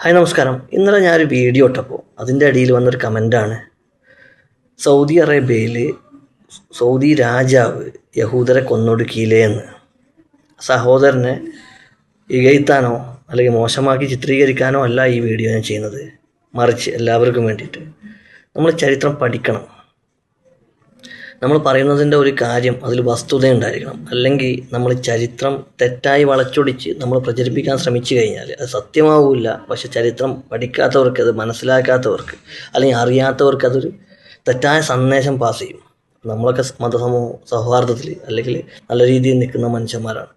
Hi നമസ്കാരം. ഇന്നലെ ഞാനൊരു വീഡിയോ ഇട്ടപ്പോൾ അതിന്റെ അടിയിൽ വന്നൊരു കമന്റാണ്. സൗദി അറേബ്യയിൽ സൗദി രാജാവ് യഹൂദരെ കൊന്നൊടുക്കിയില്ലേ എന്ന്. സഹോദരനെ ഇകയത്താനോ അല്ലെങ്കിൽ മോശമാക്കി ചിത്രീകരിക്കാനോ അല്ല ഈ വീഡിയോ ഞാൻ ചെയ്യുന്നത്. മറിച്ച് എല്ലാവർക്കും വേണ്ടിയിട്ട്. നമ്മൾ ചരിത്രം പഠിക്കണം. നമ്മൾ പറയുന്നതിന്റെ ഒരു കാര്യം അതിൽ വസ്തുത ഉണ്ടായിരിക്കണം അല്ലെങ്കിൽ നമ്മൾ ചരിത്രം തെറ്റായി വളച്ചൊടിച്ച് നമ്മൾ പ്രചരിപ്പിക്കാൻ ശ്രമിച്ചു കഴിഞ്ഞാൽ അത് സത്യമാവില്ല. പക്ഷെ ചരിത്രം പഠിക്കാത്തവർക്ക് അത് മനസ്സിലാക്കാത്തവർക്ക് അല്ലെങ്കിൽ അറിയാത്തവർക്ക് അതൊരു തെറ്റായ സന്ദേശം പാസ് ചെയ്യും. നമ്മളൊക്കെ മതസമൂഹ സൗഹാർദ്ദത്തിൽ അല്ലെങ്കിൽ നല്ല രീതിയിൽ നിൽക്കുന്ന മനുഷ്യന്മാരാണ്.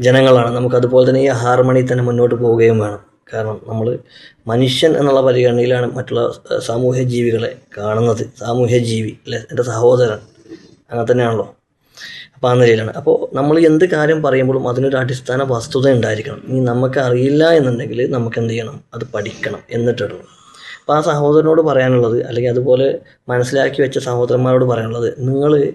ജനങ്ങളാണ്. നമുക്ക് അതുപോലെ തന്നെ ഈ ഹാർമണി തന്നെ മുന്നോട്ട് പോവുകയും വേണം. കാരണം നമ്മൾ മനുഷ്യൻ എന്നുള്ള പരിഗണനയിലാണ് മറ്റുള്ള സാമൂഹ്യ ജീവികളെ കാണുന്നത്. സാമൂഹ്യ ജീവി അല്ലെ എന്റെ സഹോദരൻ. അങ്ങനെ തന്നെയാണല്ലോ. അപ്പോൾ ആ നിലയിലാണ്. അപ്പോൾ നമ്മൾ എന്ത് കാര്യം പറയുമ്പോഴും അതിനൊരു അടിസ്ഥാന വസ്തുത ഉണ്ടായിരിക്കണം. ഇനി നമുക്ക് അറിയില്ല എന്നുണ്ടെങ്കിൽ നമുക്ക് എന്ത് ചെയ്യണം? അത് പഠിക്കണം എന്നിട്ടിടണം അപ്പോൾ ആ സഹോദരനോട് പറയാനുള്ളത് അല്ലെങ്കിൽ അതുപോലെ മനസ്സിലാക്കി വെച്ച സഹോദരന്മാരോട് പറയാനുള്ളത് നിങ്ങൾ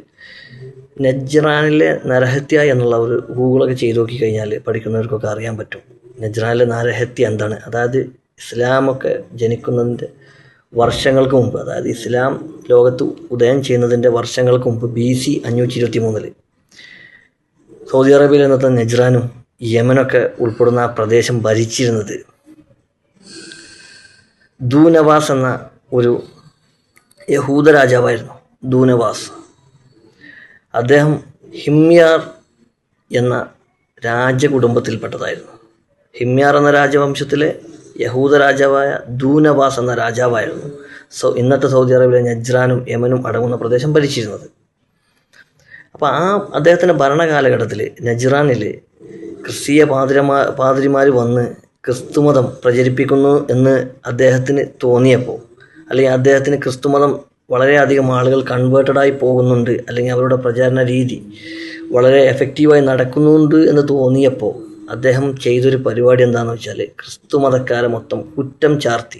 നജ്റാനിലെ നരഹത്യ എന്നുള്ള ഒരു ഗൂഗിളൊക്കെ ചെയ്തു നോക്കി കഴിഞ്ഞാൽ പഠിക്കുന്നവർക്കൊക്കെ അറിയാൻ പറ്റും. നജ്റാനിലെ നരഹത്യ എന്താണ്? അതായത് ഇസ്ലാമൊക്കെ ജനിക്കുന്നതിന്റെ വർഷങ്ങൾക്ക് മുമ്പ് അതായത് ഇസ്ലാം ലോകത്ത് ഉദയം ചെയ്യുന്നതിന്റെ വർഷങ്ങൾക്ക് മുമ്പ് ബി സി അഞ്ഞൂറ്റി ഇരുപത്തി മൂന്നിൽ സൗദി അറേബ്യയിൽ ഇന്നത്തെ നജ്റാനും യമനൊക്കെ ഉൾപ്പെടുന്ന ആ പ്രദേശം ഭരിച്ചിരുന്നത് ദൂനവാസ് എന്ന ഒരു യഹൂദ രാജാവായിരുന്നു ദൂനവാസ്. അദ്ദേഹം ഹിമ്യാർ എന്ന രാജകുടുംബത്തിൽപ്പെട്ടതായിരുന്നു. ഹിമ്യാർ എന്ന രാജവംശത്തിലെ യഹൂദ രാജാവായ ദൂനവാസ് എന്ന രാജാവായിരുന്നു സൗ ഇന്നത്തെ സൗദി അറേബ്യയിലെ നജ്രാനും യമനും അടങ്ങുന്ന പ്രദേശം ഭരിച്ചിരുന്നത്. അപ്പോൾ ആ അദ്ദേഹത്തിന്റെ ഭരണകാലഘട്ടത്തിൽ നജ്റാനിൽ ക്രിസ്തീയ പാതിരമാ പാതിരിമാർ വന്ന് ക്രിസ്തുമതം പ്രചരിപ്പിക്കുന്നു എന്ന് അദ്ദേഹത്തിന് തോന്നിയപ്പോൾ അല്ലെങ്കിൽ അദ്ദേഹത്തിന് ക്രിസ്തുമതം വളരെയധികം ആളുകൾ കൺവേർട്ടഡായി പോകുന്നുണ്ട് അല്ലെങ്കിൽ അവരുടെ പ്രചാരണ രീതി വളരെ എഫക്റ്റീവായി നടക്കുന്നുണ്ട് എന്ന് തോന്നിയപ്പോൾ അദ്ദേഹം ചെയ്തൊരു പരിപാടി എന്താണെന്ന് വെച്ചാൽ ക്രിസ്തു മതക്കാരെ മൊത്തം കുറ്റം ചാർത്തി.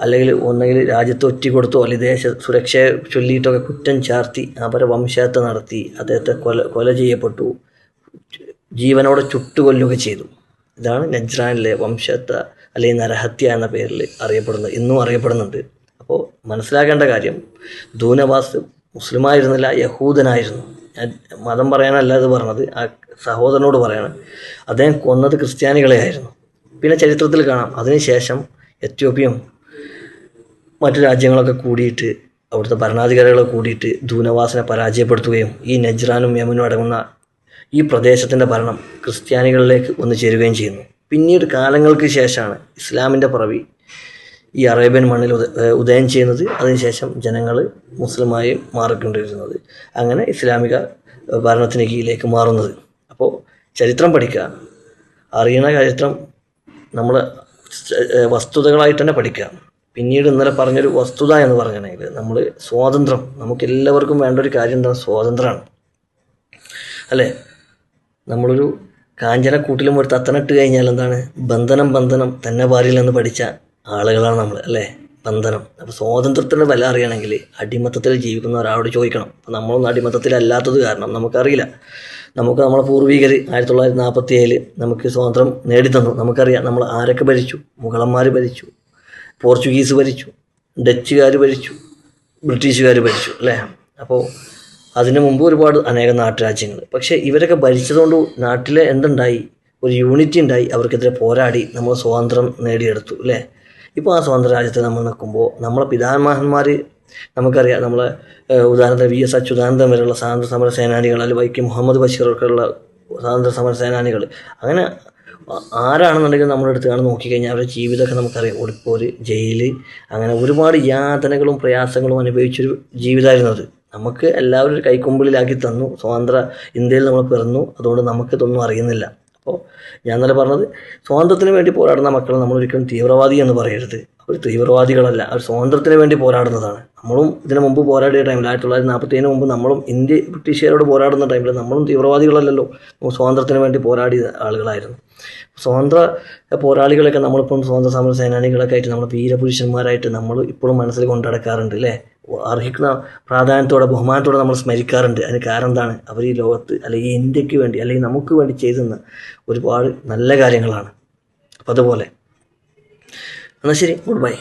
അല്ലെങ്കിൽ ഒന്നെങ്കിൽ രാജ്യത്ത് ഒറ്റ കൊടുത്തോ അല്ലെങ്കിൽ ദേശ സുരക്ഷയെ ചൊല്ലിയിട്ടൊക്കെ കുറ്റം ചാർത്തി അവരെ വംശഹത്യ നടത്തി അദ്ദേഹത്തെ കൊല കൊല ചെയ്യപ്പെട്ടു ജീവനോടെ ചുട്ടുകൊല്ലുക ചെയ്തു. ഇതാണ് നജ്രാനിലെ വംശഹത്യ അല്ലെങ്കിൽ നരഹത്യ എന്ന പേരിൽ അറിയപ്പെടുന്നത് ഇന്നും അറിയപ്പെടുന്നുണ്ട്. അപ്പോൾ മനസ്സിലാക്കേണ്ട കാര്യം ദൂനവാസ് മുസ്ലിമായിരുന്നില്ല യഹൂദനായിരുന്നു. മതം പറയാനല്ല ഇത് പറഞ്ഞത് ആ സഹോദരനോട് പറയണം. അദ്ദേഹം കൊന്നത് ക്രിസ്ത്യാനികളെ ആയിരുന്നു. പിന്നെ ചരിത്രത്തിൽ കാണാം. അതിനുശേഷം എത്യോപ്യയും മറ്റു രാജ്യങ്ങളൊക്കെ കൂടിയിട്ട് അവിടുത്തെ ഭരണാധികാരികളെ കൂടിയിട്ട് ദൂനവാസനെ പരാജയപ്പെടുത്തുകയും ഈ നജ്റാനും യമനും അടങ്ങുന്ന ഈ പ്രദേശത്തിന്റെ ഭരണം ക്രിസ്ത്യാനികളിലേക്ക് വന്നു ചേരുകയും ചെയ്യുന്നു. പിന്നീട് കാലങ്ങൾക്ക് ശേഷമാണ് ഇസ്ലാമിന്റെ പിറവി ഈ അറേബ്യൻ മണ്ണിൽ ഉദയം ചെയ്യുന്നത് അതിനുശേഷം ജനങ്ങൾ മുസ്ലിമായി മാറിക്കൊണ്ടിരുന്നത് അങ്ങനെ ഇസ്ലാമിക ഭരണത്തിന് കീഴിലേക്ക് മാറുന്നത്. അപ്പോൾ ചരിത്രം പഠിക്കുക. അറിയണ ചരിത്രം നമ്മൾ വസ്തുതകളായിട്ട് തന്നെ പഠിക്കുക. പിന്നീട് ഇന്നലെ പറഞ്ഞൊരു വസ്തുത എന്ന് പറഞ്ഞിട്ടുണ്ടെങ്കിൽ നമ്മൾ സ്വാതന്ത്ര്യം. നമുക്ക് എല്ലാവർക്കും വേണ്ട ഒരു കാര്യം എന്താണ്? സ്വാതന്ത്ര്യമാണ്. അല്ലേ? നമ്മളൊരു കാഞ്ചനക്കൂട്ടിലും ഒരു തത്തനിട്ട് കഴിഞ്ഞാൽ എന്താണ്? ബന്ധനം ബന്ധനം തന്നെ പാരിൽ എന്ന് പഠിച്ച ആളുകളാണ് നമ്മൾ അല്ലേ? ബന്ധനം. അപ്പോൾ സ്വാതന്ത്ര്യത്തിന്റെ വില അറിയണമെങ്കിൽ അടിമത്തത്തിൽ ജീവിക്കുന്ന ഒരാളോട് ചോദിക്കണം. അപ്പോൾ നമ്മളൊന്നും അടിമത്തത്തിലല്ലാത്തത് കാരണം നമുക്കറിയില്ല. നമുക്ക് നമ്മളെ പൂർവികർ ആയിരത്തി തൊള്ളായിരത്തി നാൽപ്പത്തി ഏഴിൽ നമുക്ക് സ്വാതന്ത്ര്യം നേടിത്തന്നു. നമുക്കറിയാം നമ്മൾ ആരൊക്കെ ഭരിച്ചു? മുഗളന്മാർ ഭരിച്ചു. പോർച്ചുഗീസ് ഭരിച്ചു. ഡച്ചുകാർ ഭരിച്ചു. ബ്രിട്ടീഷുകാർ ഭരിച്ചു അല്ലേ? അപ്പോൾ അതിനു മുമ്പ് ഒരുപാട് അനേകം നാട്ടുരാജ്യങ്ങൾ പക്ഷേ ഇവരൊക്കെ ഭരിച്ചതുകൊണ്ട് നാട്ടിലെ എന്തുണ്ടായി? ഒരു യൂണിറ്റി ഉണ്ടായി. അവർക്കെതിരെ പോരാടി നമ്മൾ സ്വാതന്ത്ര്യം നേടിയെടുത്തു അല്ലേ? ഇപ്പോൾ ആ സ്വാതന്ത്ര്യ രാജ്യത്ത് നമ്മൾ നിൽക്കുമ്പോൾ നമ്മളെ പിതാമഹന്മാർ നമുക്കറിയാം നമ്മളെ ഉദാഹരണത്തിന് വി എസ് അച്യുതാനന്ദൻ വരെയുള്ള സ്വാതന്ത്ര്യ സമര സേനാനികൾ അല്ലെങ്കിൽ വൈക്കം മുഹമ്മദ് ബഷീറൊക്കെയുള്ള സ്വാതന്ത്ര്യ സമര സേനാനികൾ. അങ്ങനെ ആരാണെന്നുണ്ടെങ്കിൽ നമ്മുടെ അടുത്ത് കാണാൻ നോക്കിക്കഴിഞ്ഞാൽ അവരുടെ ജീവിതമൊക്കെ നമുക്കറിയാം. ഒളിപ്പോര് ജയിൽ അങ്ങനെ ഒരുപാട് യാതനകളും പ്രയാസങ്ങളും അനുഭവിച്ചൊരു ജീവിതമായിരുന്നു അത്. നമുക്ക് എല്ലാവരും കൈക്കുമ്പിളിലാക്കി തന്നു. സ്വാതന്ത്ര്യ ഇന്ത്യയിൽ നമ്മൾ പിറന്നു. അതുകൊണ്ട് നമുക്കിതൊന്നും അറിയുന്നില്ല. അപ്പോൾ ഞാൻ ഇന്നലെ പറഞ്ഞത് സ്വാതന്ത്ര്യത്തിന് വേണ്ടി പോരാടുന്ന മക്കളെ നമ്മൾ ഒരിക്കലും തീവ്രവാദി എന്ന് പറയരുത്. അവർ തീവ്രവാദികളല്ല അവർ സ്വാതന്ത്ര്യത്തിന് വേണ്ടി പോരാടുന്നതാണ്. നമ്മളും ഇതിനു മുമ്പ് പോരാടിയ ടൈമിൽ ആയിരത്തി തൊള്ളായിരത്തി നാൽപ്പത്തി ഏഴിന് മുമ്പ് നമ്മളും ഇന്ത്യ ബ്രിട്ടീഷുകാരോട് പോരാടുന്ന ടൈമിൽ നമ്മളും തീവ്രവാദികളല്ലല്ലോ. സ്വാതന്ത്ര്യത്തിന് വേണ്ടി പോരാടിയ ആളുകളായിരുന്നു. സ്വാതന്ത്ര്യ പോരാളികളൊക്കെ നമ്മളിപ്പം സ്വാതന്ത്ര്യ സമര സേനാനികളൊക്കെ ആയിട്ട് നമ്മൾ വീരപുരുഷന്മാരായിട്ട് നമ്മൾ ഇപ്പോഴും മനസ്സിൽ കൊണ്ടടക്കാറുണ്ട് അല്ലേ അർഹിക്കുന്ന പ്രാധാന്യത്തോടെ ബഹുമാനത്തോടെ നമ്മൾ സ്മരിക്കാറുണ്ട്. അതിന് കാരണം എന്താണ്? അവർ ഈ ലോകത്ത് അല്ലെങ്കിൽ ഇന്ത്യയ്ക്ക് വേണ്ടി അല്ലെങ്കിൽ നമുക്ക് വേണ്ടി ചെയ്തുന്ന ഒരുപാട് നല്ല കാര്യങ്ങളാണ്. അപ്പം അതുപോലെ ana shiri goodbye